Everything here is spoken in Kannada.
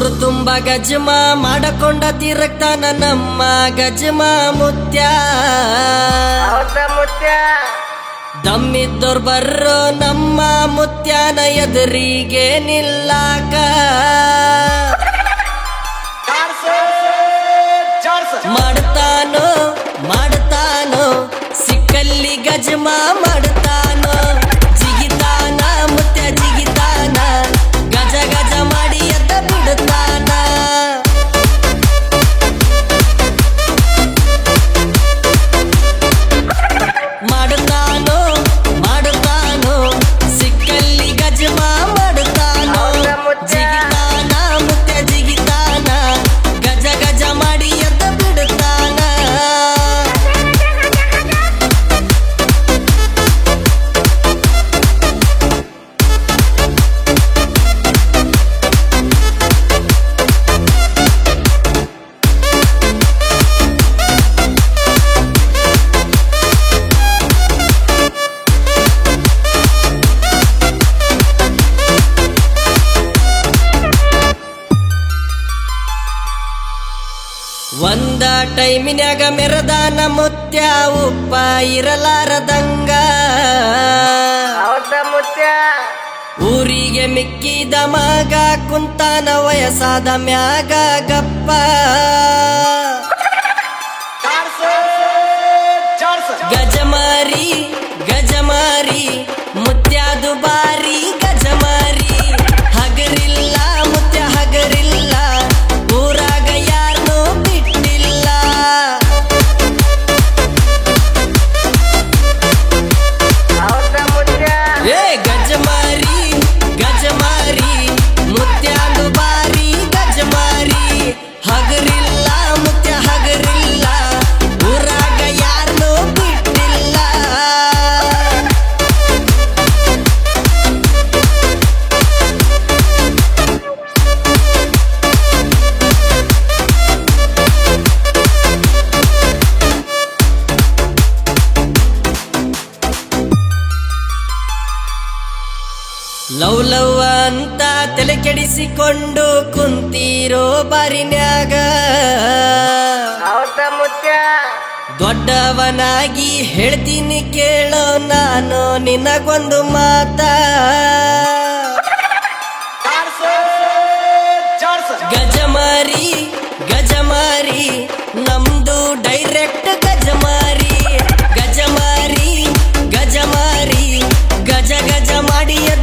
ಊರು ತುಂಬ ಗಜಮ ಮಾಡಕೊಂಡ ತಿರಕ್ತಾನ ನಮ್ಮ ಗಜಮ ಮುತ್ಯ. ಮುತ್ಯ? ದಮ್ಮಿದ್ದೋರ್ ಬರ್ರೋ ನಮ್ಮ ಮುತ್ಯನ ಎದುರಿಗೆ ನಿಲ್ಲಾಕ. ಮಾಡ್ತಾನೋ ಮಾಡ್ತಾನೋ ಸಿಕ್ಕಲ್ಲಿ ಗಜಮ ಮಾಡ್ತಾನೋ. ಒಂದ ಟೈಮಿನ್ಯಾಗ ಮೆರದಾನ ಮುತ್ಯ ಉಪ್ಪ ಇರಲಾರದಂಗ. ಊರಿಗೆ ಮಿಕ್ಕಿದ ಮಗ ಕುಂತಾನ ವಯಸ್ಸಾದ ಮ್ಯಾಗ ಗಪ್ಪ. ಲವ್ ಲವ್ ಅಂತ ತಲೆ ಕೆಡಿಸಿಕೊಂಡು ಕುಂತಿರೋ ಬಾರಿನ್ಯಾಗ. ಮುತ್ಯ? ದೊಡ್ಡವನಾಗಿ ಹೇಳ್ತೀನಿ ಕೇಳೋ ನಾನು ನಿನಗೊಂದು ಮಾತ. ಗಜಮಾರಿ ಗಜಮಾರಿ ನಮ್ದು ಡೈರೆಕ್ಟ್ ಗಜಮಾರಿ. ಗಜಮಾರಿ ಗಜಮಾರಿ ಗಜ ಗಜ ಮಾಡಿಯ